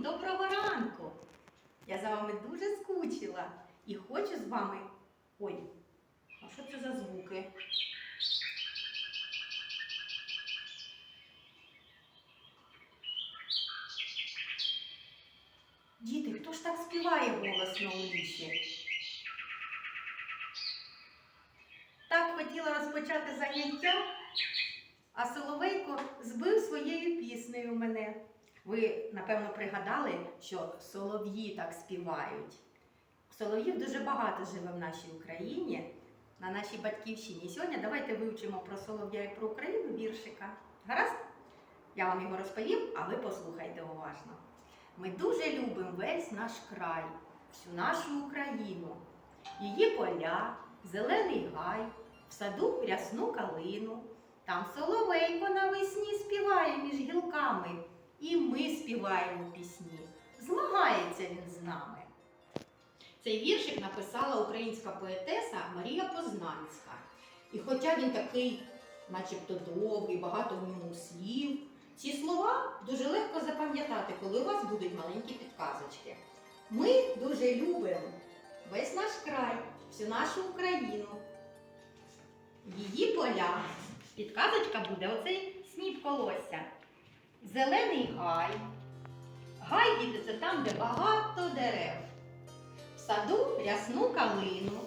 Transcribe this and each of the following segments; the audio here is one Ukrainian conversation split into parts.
Доброго ранку! Я за вами дуже скучила і хочу з вами. Ой, а що це за звуки? Діти, хто ж так співає голосно у лісі? Так хотіла розпочати заняття, а Соловейко збив своєю піснею мене. Ви, напевно, пригадали, що солов'ї так співають. Солов'їв дуже багато живе в нашій Україні, на нашій батьківщині. Сьогодні давайте вивчимо про солов'я і про Україну віршика. Гаразд? Я вам його розповім, а ви послухайте уважно. Ми дуже любимо весь наш край, всю нашу Україну, її поля, зелений гай, в саду рясну калину. Там соловейко гілками, і ми співаємо пісні. Змагається він з нами. Цей віршик написала українська поетеса Марія Познанська. І хоча він такий, начебто довгий, багато в ньому слів, ці слова дуже легко запам'ятати, коли у вас будуть маленькі підказочки. Ми дуже любимо весь наш край, всю нашу Україну, її поля. Підказочка буде оцей сніп колосся. Зелений гай. Гай діти, це там, де багато дерев. В саду рясну калину.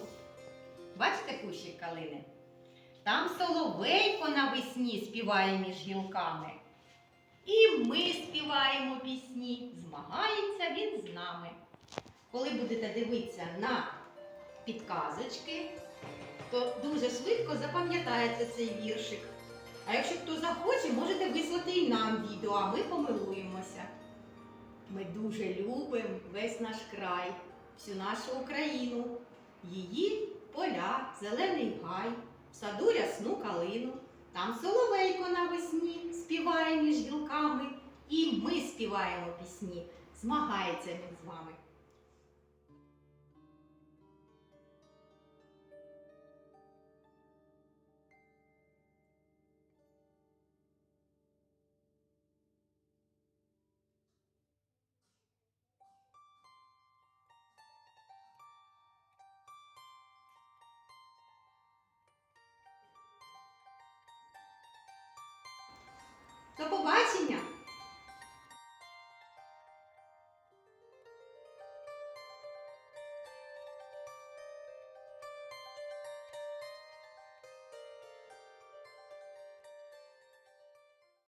Бачите кущик калини? Там соловейко навесні співає між гілками. І ми співаємо пісні, змагається він з нами. Коли будете дивитися на підказочки, то дуже швидко запам'ятаєте цей віршик. А якщо хто захоче, можете вислати і нам відео, а ми помилуємося. Ми дуже любимо весь наш край, всю нашу Україну, її поля, зелений гай, в саду рясну калину. Там соловейко навесні співає між гілками, і ми співаємо пісні. Змагається він з вами. До побачення!